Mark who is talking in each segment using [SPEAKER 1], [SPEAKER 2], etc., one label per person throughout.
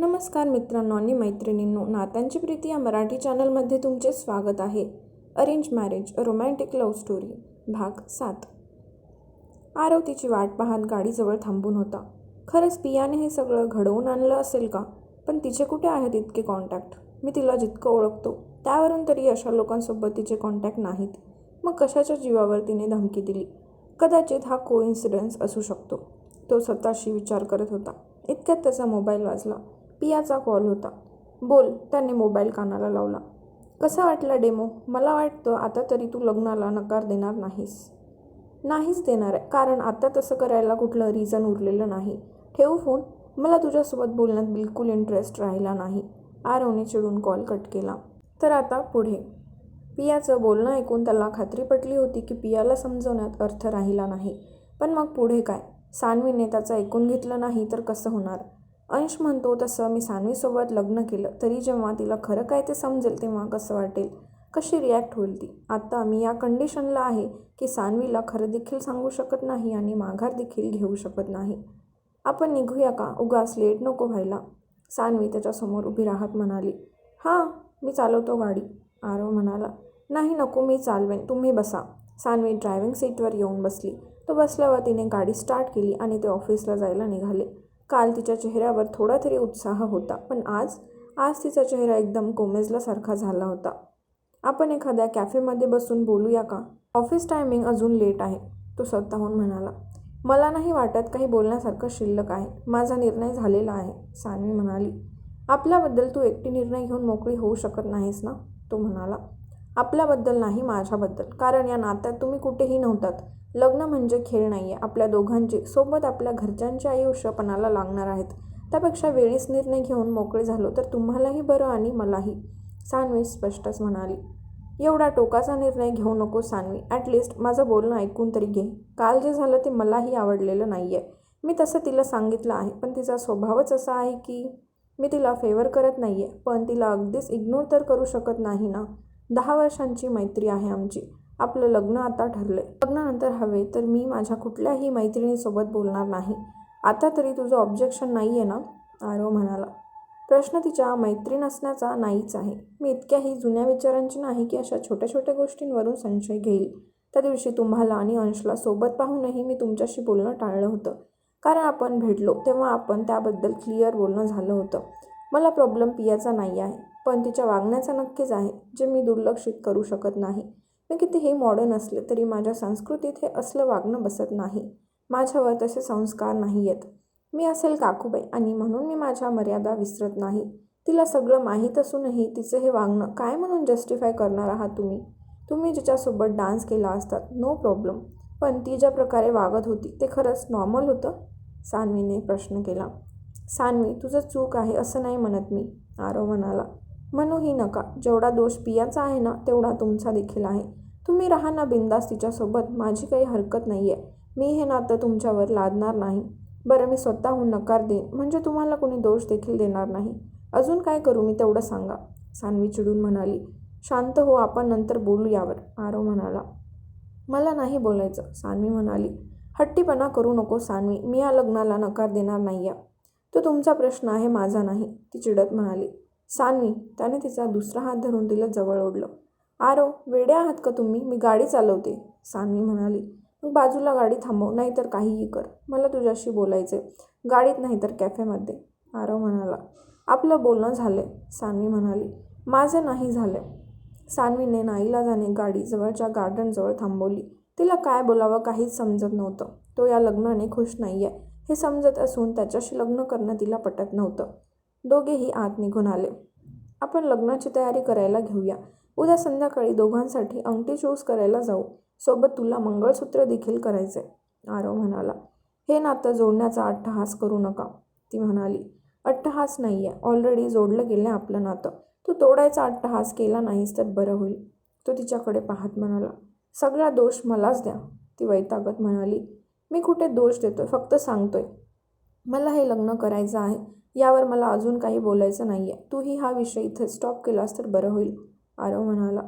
[SPEAKER 1] नमस्कार मित्रांनो आणि मैत्रिणींनो नात्यांची प्रीती या मराठी चॅनलमध्ये तुमचे स्वागत आहे. Arrange marriage romantic love story भाग सात. आरव तिची वाट पाहत गाडीजवळ थांबून होता. खरंच पियाने हे सगळं घडवून आणलं असेल का? पण तिचे कुठे आहेत इतके कॉन्टॅक्ट मी तिला जितकं ओळखतो त्यावरून तरी अशा लोकांसोबत तिचे कॉन्टॅक्ट नाहीत. मग कशाच्या जीवावर तिने धमकी दिली? कदाचित हा कोइन्सिडन्स असू शकतो. तो स्वतःशी विचार करत होता. इतक्यात त्याचा मोबाईल वाजला. पियाचा कॉल होता. बोल त्याने मोबाईल कानाला लावला. कसा वाटला डेमो? मला वाटतं आता तरी तू लग्नाला नकार देणार नाहीस. नाहीच देणार आहे कारण आता तसं करायला कुठलं रिझन उरलेलं नाही. ठेवू फोन मला तुझ्यासोबत बोलण्यात बिलकुल इंटरेस्ट राहिला नाही. आरवने चिडून कॉल कट केला. तर आता पुढे. पियाचं बोलणं ऐकून त्याला खात्री पटली होती की पियाला समजवण्यात अर्थ राहिला नाही. पण मग पुढे काय? सानवीने त्याचं ऐकून घेतलं नाही तर कसं होणार? अंश म्हणतो तसं मी सानवीसोबत लग्न केलं. तरी जेव्हा तिला खरं काय ते समजेल तेव्हा कसं वाटेल? कशी रिॲक्ट होईल ती? आत्ता मी या कंडिशनला आहे की सानवीला खरं देखील सांगू शकत नाही आणि माघार देखील घेऊ शकत नाही. आपण निघूया का? उगाच लेट नको व्हायला. सानवी त्याच्यासमोर उभी राहत म्हणाली हां मी चालवतो गाडी. आरव म्हणाला नाही नको मी चालवेन. तुम्ही बसा. सानवी ड्रायव्हिंग सीटवर येऊन बसली. तो बसल्यावर तिने गाडी स्टार्ट केली आणि ते ऑफिसला जायला निघाले. काल तिच्या चेहऱ्यावर थोडा तरी उत्साह होता पण आज आज तिचा चेहरा एकदम कोमेजल्यासारखा झाला होता. आपण एखाद्या कॅफेमध्ये बसून बोलूया का? ऑफिस टायमिंग अजून लेट आहे तो स्वतःहून म्हणाला. मला नाही वाटत काही बोलण्यासारखं शिल्लक आहे माझा निर्णय झालेला आहे सानवी म्हणाली. आपल्याबद्दल तू एकटी निर्णय घेऊन मोकळी होऊ शकत नाहीस ना? तो म्हणाला. आपल्याबद्दल नाही माझ्याबद्दल. कारण या नात्यात तुम्ही कुठेही नव्हतात. लग्न म्हणजे खेळ नाही आहे आपल्या दोघांचे सोबत आपल्या घरच्यांचे आयुष्य पणाला लागणार आहेत. त्यापेक्षा वेळीच निर्णय घेऊन मोकळे झालो तर तुम्हालाही बरं आणि मलाही सान्वी स्पष्टच म्हणाली. एवढा टोकाचा निर्णय घेऊ नको सान्वी. ॲटलिस्ट माझं बोलणं ऐकून तरी घे. काल जे झालं ते मलाही आवडलेलं नाही आहे मी तसं तिला सांगितलं आहे पण तिचा स्वभावच असा आहे की मी तिला फेवर करत नाही आहे पण तिला अगदीच इग्नोर तर करू शकत नाही ना? दहा वर्षांची मैत्री आहे आमची. आपलं लग्न आता ठरलं आहे लग्नानंतर हवे तर मी माझ्या कुठल्याही मैत्रिणीसोबत बोलणार नाही. आता तरी तुझं ऑब्जेक्शन नाही आहे ना? आरव म्हणाला. प्रश्न तिच्या मैत्रीण असण्याचा नाहीच आहे. मी इतक्याही जुन्या विचारांची नाही की अशा छोट्या छोट्या गोष्टींवरून संशय घेईल. त्या दिवशी तुम्हाला आणि अंशला सोबत पाहूनही मी तुमच्याशी बोलणं टाळलं होतं. कारण आपण भेटलो तेव्हा आपण त्याबद्दल क्लिअर बोलणं झालं होतं. मला प्रॉब्लेम पियाचा नाही आहे. पण तिच्या वागण्याचा नक्कीच आहे जे मी दुर्लक्षित करू शकत नाही. मी कितीही मॉडर्न असले तरी माझ्या संस्कृतीत हे असलं वागणं बसत नाही. माझ्यावर तसे संस्कार नाही आहेत मी असेल काकूबाई आणि म्हणून मी माझ्या मर्यादा विसरत नाही. तिला सगळं माहीत असूनही तिचं हे वागणं काय म्हणून जस्टिफाय करणार आहात तुम्ही? तुम्ही जिच्यासोबत डान्स केला असतात नो प्रॉब्लेम पण ती ज्या प्रकारे वागत होती ते खरंच नॉर्मल होतं? सान्वीने प्रश्न केला. सान्वी तुझं चूक आहे असं नाही म्हणत मी आरव म्हणाला म्हणूही नका. जेवढा दोष पियाचा आहे ना तेवढा तुमचा देखील आहे. तुम्ही राहा ना बिंदास तिच्यासोबत. माझी काही हरकत नाही आहे मी हे नातं तुमच्यावर लादणार नाही. बरं मी स्वतःहून नकार देईन. म्हणजे तुम्हाला कोणी दोष देखील देणार नाही. अजून काय करू मी तेवढं सांगा. सान्वी चिडून म्हणाली शांत हो आपण नंतर बोलू यावर. आरव म्हणाला मला नाही बोलायचं. सान्वी म्हणाली हट्टीपणा करू नको सान्वी. मी या लग्नाला नकार देणार नाही आहे तो तुमचा प्रश्न आहे माझा नाही. ती चिडत म्हणाली सान्वी त्याने तिचा दुसरा हात धरून तिला जवळ ओढलं. आरो वेडे आहात का तुम्ही? मी गाडी चालवते. सान्वी म्हणाली. मग बाजूला गाडी थांबव नाहीतर काहीही कर. मला तुझ्याशी बोलायचे गाडीत नाही तर कॅफेमध्ये. आरव म्हणाला. आपलं बोलणं झालं सान्वी म्हणाली. माझं नाही झालं सान्वीने नाईलाजाने गाडी जवळच्या गार्डनजवळ थांबवली. तिला काय बोलावं काहीच समजत नव्हतं. तो या लग्नाने खुश नाही आहे हे समजत असून त्याच्याशी लग्न करणं तिला पटत नव्हतं. दोघेही आत निघून आले. आपण लग्नाची तयारी करायला घेऊया. उद्या संध्याकाळी दोघांसाठी अंगठी चूज करायला जाऊ. सोबत तुला मंगळसूत्र देखील करायचे आरव म्हणाला. हे नातं जोडण्याचा अट्टहास करू नका. ती म्हणाली. अट्टहास नाही आहे ऑलरेडी जोडलं गेलं आपलं नातं. तू तोडायचा अट्टहास केला नाहीस तर बरं होईल. तो तिच्याकडे पाहत म्हणाला. सगळा दोष मलाच द्या. ती वैतागत म्हणाली. मी कुठे दोष देतोय? फक्त सांगतोय. मला हे लग्न करायचं आहे. यावर मला अजून काही बोलायचं नाही आहे तूही हा विषय इथे स्टॉप केलास तर बरं होईल आरव म्हणाला.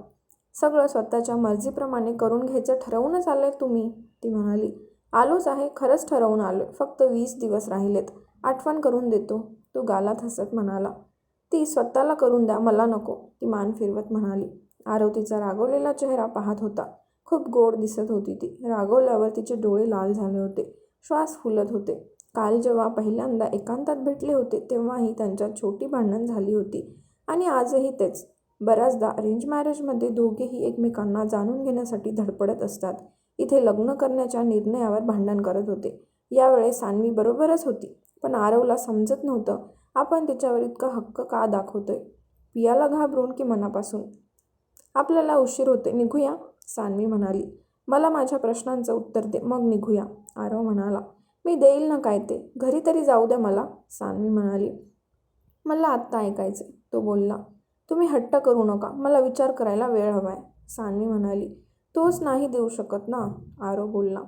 [SPEAKER 1] सगळं स्वतःच्या मर्जीप्रमाणे करून घ्यायचं ठरवूनच आलं आहे तुम्ही ती म्हणाली. आलोच आहे खरंच ठरवून आलो फक्त वीस दिवस राहिलेत. आठवण करून देतो तो गालात हसत म्हणाला. ती स्वतःला करून द्या मला नको ती मान फिरवत म्हणाली. आरव तिचा रागवलेला चेहरा पाहत होता. खूप गोड दिसत होती ती. रागवल्यावर तिचे डोळे लाल झाले होते. श्वास फुलत होते. काल जेव्हा पहिल्यांदा एकांतात भेटले होते तेव्हाही त्यांच्यात छोटी भांडण झाली होती. आणि आजही तेच. बऱ्याचदा अरेंज मॅरेजमध्ये दोघेही एकमेकांना जाणून घेण्यासाठी धडपडत असतात. इथे लग्न करण्याच्या निर्णयावर भांडण करत होते. यावेळेस सान्वी बरोबरच होती पण आरवला समजत नव्हतं आपण तिच्यावर इतका हक्क का दाखवतोय? पियाला घाबरून की मनापासून? आपल्याला उशीर होते निघूया सान्वी म्हणाली. मला माझ्या प्रश्नांचं उत्तर दे. मग निघूया आरव म्हणाला. मी देईल ना काय ते? घरी तरी जाऊ द्या मला सानवी म्हणाली. मला आत्ता ऐकायचं तो बोलला तुम्ही हट्ट करू नका मला विचार करायला वेळ हवा आहे सानवी म्हणाली तोच नाही देऊ शकत ना? आरो बोलला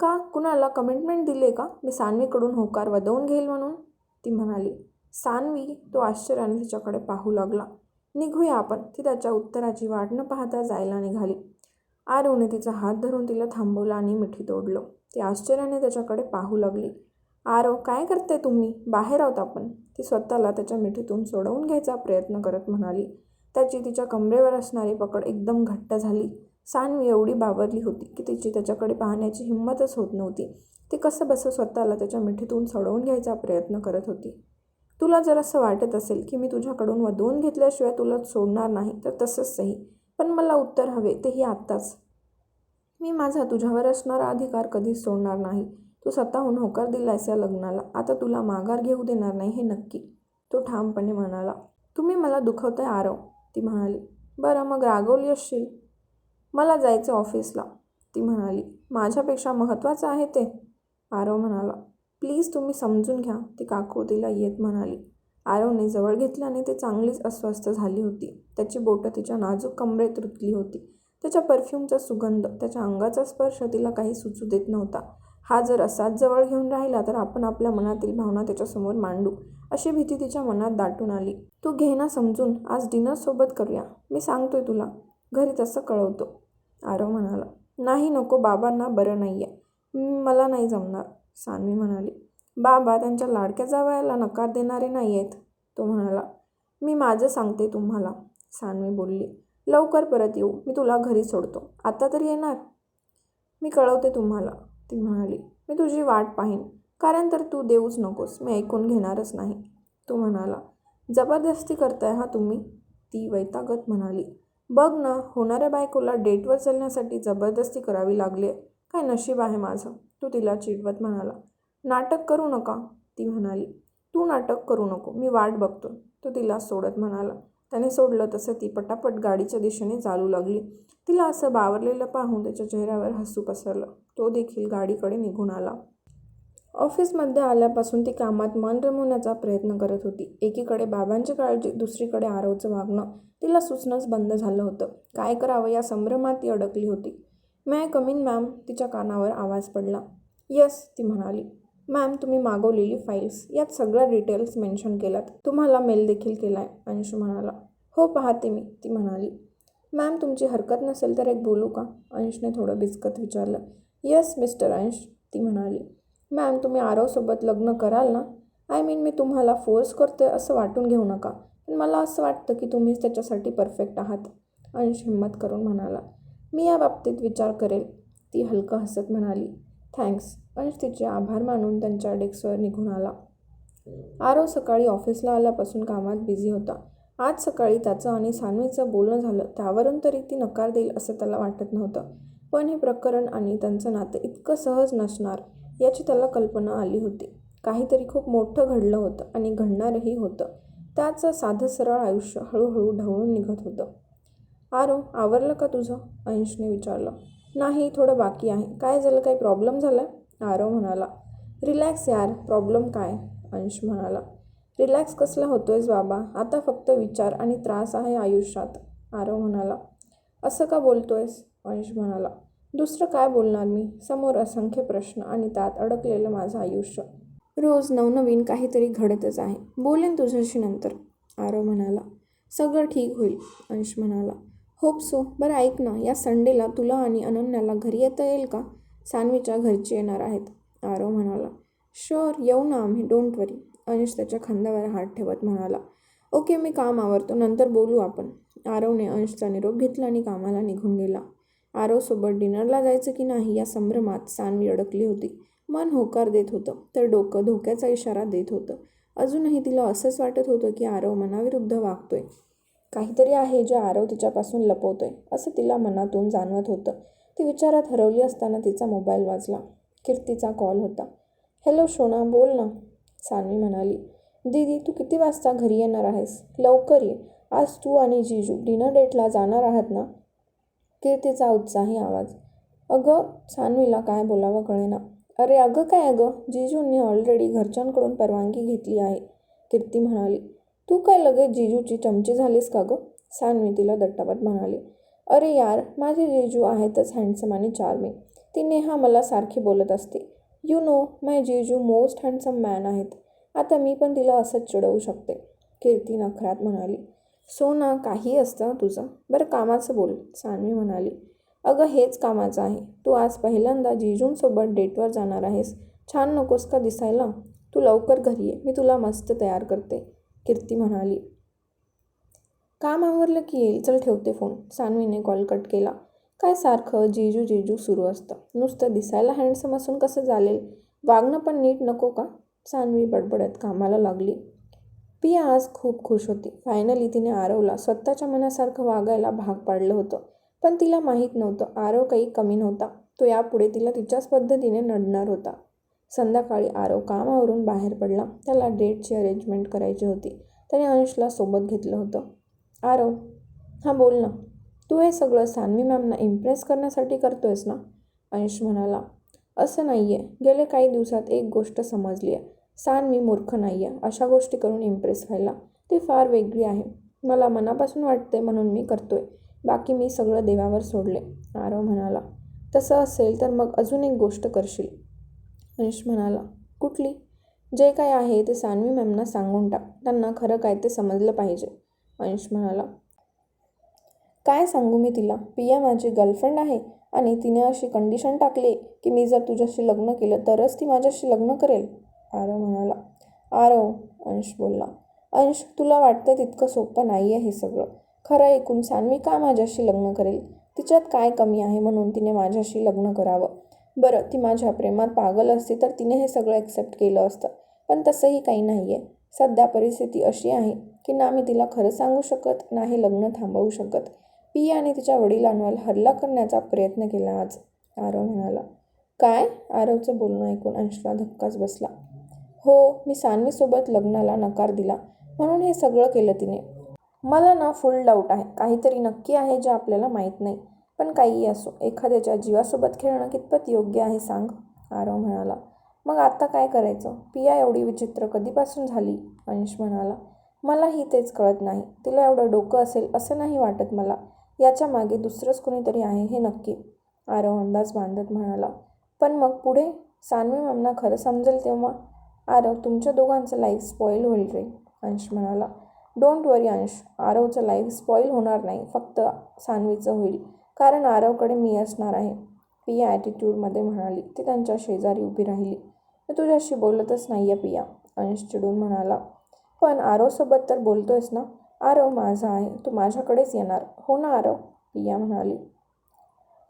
[SPEAKER 1] का? कुणाला कमिटमेंट दिले का? मी सानवीकडून होकार वदवून घेईल म्हणून? ती म्हणाली सानवी तो आश्चर्याने तिच्याकडे पाहू लागला. निघूया आपण. ती त्याच्या उत्तराची वाट न पाहता जायला निघाली. आरवने तिचा हात धरून तिला थांबवलं आणि मिठी तोडलं. ती आश्चर्याने त्याच्याकडे पाहू लागली. आरव काय करते तुम्ही? बाहेर आहोत आपण. ती स्वतःला त्याच्या मिठीतून सोडवून घ्यायचा प्रयत्न करत म्हणाली. त्याची तिच्या कमरेवर असणारी पकड एकदम घट्ट झाली. सानवी एवढी बावरली होती की तिची त्याच्याकडे पाहण्याची हिंमतच होत नव्हती. ती कसं बसं स्वतःला त्याच्या मिठीतून सोडवून घ्यायचा प्रयत्न करत होती. तुला जर असं वाटत असेल की मी तुझ्याकडून वधवून घेतल्याशिवाय तुला सोडणार नाही तर तसंच सही. पण मला उत्तर हवे तेही आत्ताच. मी माझा तुझ्यावर असणारा अधिकार कधीच सोडणार नाही. तू स्वतःहून होकार दिलायस या लग्नाला. आता तुला माघार घेऊ देणार नाही हे नक्की. तो ठामपणे म्हणाला. तुम्ही मला दुखवताय आरव ती म्हणाली. बरं मग रागवली असशील? मला जायचं ऑफिसला ती म्हणाली. माझ्यापेक्षा महत्त्वाचं आहे ते आरव म्हणाला. प्लीज तुम्ही समजून घ्या ती काकू तिला येत म्हणाली. आरवने जवळ घेतल्याने ती चांगलीच अस्वस्थ झाली होती. त्याची बोटं तिच्या नाजूक कमरेत रुतली होती. त्याच्या परफ्यूमचा सुगंध त्याच्या अंगाचा स्पर्श तिला काही सुचू देत नव्हता. हा जर असाच जवळ घेऊन राहिला तर आपण आपल्या मनातील भावना त्याच्यासमोर मांडू अशी भीती तिच्या मनात दाटून आली. तू घे ना समजून आज डिनर सोबत करूया. मी सांगतोय तुला. घरी तसं कळवतो. आरव म्हणाला. नाही नको. बाबांना बरं नाही आहे मला नाही जमणार. सानवी म्हणाली. बाबा त्यांच्या लाडक्या जावयाला नकार देणारे नाही आहेत तो म्हणाला. मी माझं सांगते तुम्हाला सानवी बोलली. लवकर परत येऊ मी तुला घरी सोडतो. आता तरी येणार? मी कळवते तुम्हाला ती म्हणाली. मी तुझी वाट पाहीन कारण तर तू देऊच नकोस मी ऐकून घेणारच नाही. तो म्हणाला. जबरदस्ती करताय हा तुम्ही? ती वैतागत म्हणाली. बघ ना होणाऱ्या बायकोला डेटवर चालण्यासाठी जबरदस्ती करावी लागली आहे काय नशीब आहे माझं? तू तिला चिडवत म्हणाला. नाटक करू नका ती म्हणाली. तू नाटक करू नको मी वाट बघतो तो तिला सोडत म्हणाला. त्याने सोडलं तसं ती पटापट गाडीच्या दिशेने चालू लागली. तिला असं बावरलेलं पाहून त्याच्या चेहऱ्यावर हसू पसरलं. तो देखील गाडीकडे निघून आला. ऑफिसमध्ये आल्यापासून ती कामात मन रमवण्याचा प्रयत्न करत होती. एकीकडे बाबांची काळजी दुसरीकडे आरवचं वागणं. तिला सुचणंच बंद झालं होतं. काय करावं या संभ्रमात ती अडकली होती. मॅ कमिन मॅम तिच्या कानावर आवाज पडला. यस ती म्हणाली. मॅम तुम्ही मागवलेली फाईल्स यात सगळ्या डिटेल्स मेन्शन केल्यात. तुम्हाला मेल देखील केला आहे अंश म्हणाला. हो पाहते मी ती म्हणाली. मॅम तुमची हरकत नसेल तर एक बोलू का? अंशने थोडं बिचकत विचारलं. यस मिस्टर अंश ती म्हणाली. मॅम तुम्ही आरवसोबत लग्न कराल ना? आय मीन मी तुम्हाला फोर्स करतोय असं वाटून घेऊ नका. पण मला असं वाटतं की तुम्हीच त्याच्यासाठी परफेक्ट आहात. अंश हिंमत करून म्हणाला. मी या बाबतीत विचार करेल ती हलकं हसत म्हणाली. थँक्स. अंश तिचे आभार मानून त्यांच्या डेस्कवर निघून आला. आरव सकाळी ऑफिसला आल्यापासून कामात बिझी होता. आज सकाळी त्याचं आणि सानवीचं बोलणं झालं त्यावरून तरी ती नकार देईल असं त्याला वाटत नव्हतं. पण हे प्रकरण आणि त्यांचं नातं इतकं सहज नसणार याची त्याला कल्पना आली होती. काहीतरी खूप मोठं घडलं होतं आणि घडणारही होतं. त्याचं साधं सरळ आयुष्य हळूहळू ढवळून निघत होतं. आरो आवरलं का तुझं? अंशने विचारलं. नाही थोडं बाकी आहे. काय झालं? काही प्रॉब्लेम झाला? आरव म्हणाला. रिलॅक्स यार प्रॉब्लेम काय? अंश म्हणाला. रिलॅक्स कसला होतोयस बाबा? आता फक्त विचार आणि त्रास आहे आयुष्यात. आरव म्हणाला. असं का बोलतोयस? अंश म्हणाला. दुसरं काय बोलणार मी? समोर असंख्य प्रश्न आणि त्यात अडकलेलं माझं आयुष्य. रोज नवनवीन काहीतरी घडतच आहे. बोलेन तुझ्याशी नंतर. आरव म्हणाला. सगळं ठीक होईल अंश म्हणाला. होप सो बरं ऐक ना या संडेला तुला आणि अनन्याला घरी येता येईल का? सानवीच्या घरची येणार आहेत आरव म्हणाला. शुअर येऊ ना आम्ही डोंट वरी अनिश त्याच्या खांद्यावर हात ठेवत म्हणाला. ओके मी काम आवरतो नंतर बोलू आपण. आरवने अंशचा निरोप घेतला आणि कामाला निघून गेला. आरवसोबत डिनरला जायचं की नाही या संभ्रमात सानवी अडकली होती. मन होकार देत होतं तर डोकं धोक्याचा इशारा देत होतं. अजूनही तिला असंच वाटत होतं की आरव मनाविरुद्ध वागतोय. काहीतरी आहे जे आरव तिच्यापासून लपवतोय असं तिला मनातून जाणवत होतं. ती विचारात हरवली असताना तिचा मोबाईल वाजला. कीर्तीचा कॉल होता. हॅलो शोना बोल ना. सानवी म्हणाली. दीदी तू किती वाजता घरी येणार आहेस? लवकर ये. आज तू आणि जीजू डिनर डेटला जाणार आहात ना? कीर्तीचा उत्साही आवाज. अगं सानवीला काय बोलावं कळेना. अरे अगं काय अगं? जीजूंनी ऑलरेडी घरच्यांकडून परवानगी घेतली आहे. कीर्ती म्हणाली. तू काय लगेच जिजूची चमची झालीस का गं? सानवी तिला दट्टावत म्हणाली. अरे यार माझे जिजू आहेतच हँडसम आणि चार्मिंग ती नेहा मला सारखी बोलत असते. You know my jiju most handsome man आहेत. आता मी पण तिला असंच चिडवू शकते कीर्ती नखरात म्हणाली. सो ना काही असतं तुझं? बरं कामाचं बोल सानवी म्हणाली. अगं हेच कामाचं आहे. तू आज पहिल्यांदा जिजूंसोबत डेटवर जाणार आहेस. छान नकोस का दिसायला? तू लवकर घरी ये मी तुला मस्त तयार करते. कीर्ती म्हणाली. काम आवरलं की येईल. चल ठेवते फोन. सानवीने कॉल कट केला. काय सारखं जीजू जीजू सुरू असतं. नुसतं दिसायला हँडसम असून कसं चालेल? वागणं पण नीट नको का? सानवी बडबडत कामाला लागली. पिया आज खूप खुश होती. फायनली तिने आरवला. स्वतःच्या मनासारखं वागायला भाग पाडलं होतं. पण तिला माहीत नव्हतं. आरव काही कमी नव्हता. तो यापुढे तिला तिच्याच पद्धतीने नडणार होता. संध्याकाळी आरव कामावरून बाहेर पडला. त्याला डेटची अरेंजमेंट करायची होती. त्याने अंशला सोबत घेतलं होतं. आरव हां बोल ना. तू हे सगळं सान्वी मॅमना इम्प्रेस करण्यासाठी करतोयस ना? अंश म्हणाला. असं नाही आहे गेले काही दिवसात एक गोष्ट समजली आहे. सान्वी मूर्ख नाही आहे अशा गोष्टी करून इम्प्रेस व्हायला. ती फार वेगळी आहे. मला मनापासून वाटते म्हणून मी करतोय. बाकी मी सगळं देवावर सोडले. आरव म्हणाला. तसं असेल तर मग अजून एक गोष्ट करशील. अंश म्हणाला कुठली? जे काय आहे ते सानवी मॅमना सांगून टाक. त्यांना खरं काय ते समजलं पाहिजे. अंश म्हणाला काय सांगू मी तिला? पिया माझी गर्लफ्रेंड आहे आणि तिने अशी कंडिशन टाकली की मी जर तुझ्याशी लग्न केलं तरच ती माझ्याशी लग्न करेल. आरव म्हणाला आरव अंश बोलला अंश तुला वाटतं तितकं सोपं नाही आहे हे सगळं. खरं ऐकून सानवी का माझ्याशी लग्न करेल? तिच्यात काय कमी आहे म्हणून तिने माझ्याशी लग्न करावं. बरं ती माझ्या प्रेमात पागल असती तर तिने हे सगळं ॲक्सेप्ट केलं असतं. पण तसंही काही नाही आहे सध्या परिस्थिती अशी आहे की ना मी तिला खरं सांगू शकत नाही लग्न थांबवू शकत. पिया आणि तिच्या वडिलांवर हल्ला करण्याचा प्रयत्न केला आज आरव म्हणाला. काय? आरवचं बोलणं ऐकून अंशला धक्काच बसला. हो मी सानवीसोबत लग्नाला नकार दिला. म्हणून हे सगळं केलं तिने. मला ना फुल डाऊट आहे. काहीतरी नक्की आहे जे आपल्याला माहीत नाही. पण काहीही असो एखाद्याच्या जीवासोबत खेळणं कितपत योग्य आहे सांग? आरव म्हणाला. मग आता काय करायचं? पिया एवढी विचित्र कधीपासून झाली? अंश म्हणाला. मलाही तेच कळत नाही. तिला एवढं डोकं असेल असं नाही वाटत मला. याच्या मागे दुसरंच कोणीतरी आहे हे नक्की. आरव अंदाज बांधत म्हणाला. पण मग पुढे? सानवी मॅमना खरं समजेल तेव्हा? आरव तुमच्या दोघांचं लाईफ स्पॉईल होईल रे. अंश म्हणाला. डोंट वरी अंश. आरवचं लाईफ स्पॉईल होणार नाही. फक्त सानवीचं होईल. कारण आरवकडे मी असणार आहे. पिया ॲटिट्यूडमध्ये म्हणाली ती त्यांच्या शेजारी उभी राहिली. मी तुझ्याशी बोलतच नाही आहे पिया अंश चिडून म्हणाला. पण आरवसोबत तर बोलतोयस ना? आरव माझा आहे तू माझ्याकडेच येणार. हो ना आरव? पिया म्हणाली.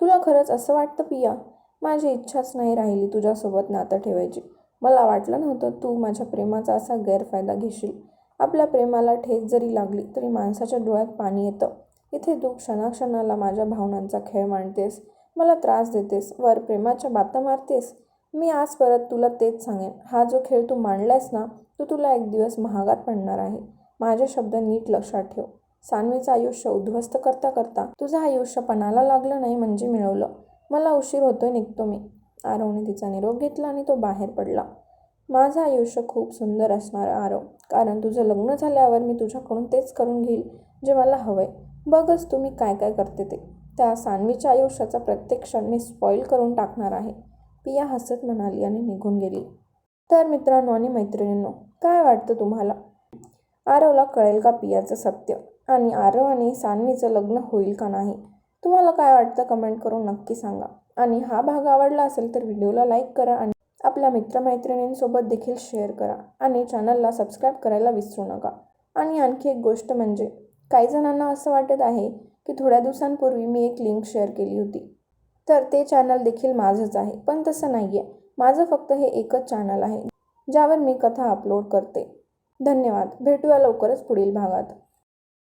[SPEAKER 1] तुला खरंच असं वाटतं पिया माझी इच्छाच नाही राहिली तुझ्यासोबत नातं ठेवायची. मला वाटलं नव्हतं तू माझ्या प्रेमाचा असा गैरफायदा घेशील. आपल्या प्रेमाला ठेच जरी लागली तरी माणसाच्या डोळ्यात पाणी येतं. इथे तू क्षणाक्षणाला माझ्या भावनांचा खेळ मांडतेस मला त्रास देतेस वर प्रेमाच्या बाता मारतेस. मी आज परत तुला तेच सांगेन. हा जो खेळ तू मांडलायस ना तो तुला एक दिवस महागात पडणार आहे. माझे शब्द नीट लक्षात ठेव. सानवीचं आयुष्य उद्ध्वस्त करता करता तुझं आयुष्य पणाला लागलं नाही म्हणजे मिळवलं. मला उशीर होतोय निघतो मी. आरवने तिचा निरोप घेतला आणि तो बाहेर पडला. माझं आयुष्य खूप सुंदर असणार आरव. कारण तुझं लग्न झाल्यावर मी तुझ्याकडून तेच करून घेईल जे मला हवंय. बघच तुम्ही काय काय करते ते. त्या सानवीच्या आयुष्याचा प्रत्येक क्षण मी स्पॉईल करून टाकणार आहे. पिया हसत म्हणाली आणि निघून गेली. तर मित्रांनो आणि मैत्रिणींनो काय वाटतं तुम्हाला? आरवला कळेल का पियाचं सत्य? आणि आरव आणि सान्वीचं लग्न होईल का नाही? तुम्हाला काय वाटतं कमेंट करून नक्की सांगा. आणि हा भाग आवडला असेल तर व्हिडिओला लाईक करा आणि आपल्या मित्रमैत्रिणींसोबत देखील शेअर करा. आणि चॅनलला सबस्क्राईब करायला विसरू नका. आणि आणखी एक गोष्ट म्हणजे काही जणांना असं वाटत आहे की थोड्या दिवसांपूर्वी मी एक लिंक शेअर केली होती. तर ते चॅनल देखील माझंच आहे पण तसं नाही आहे माझं फक्त हे एकच चॅनल आहे ज्यावर मी कथा अपलोड करते. धन्यवाद. भेटूया लवकरच पुढील भागात.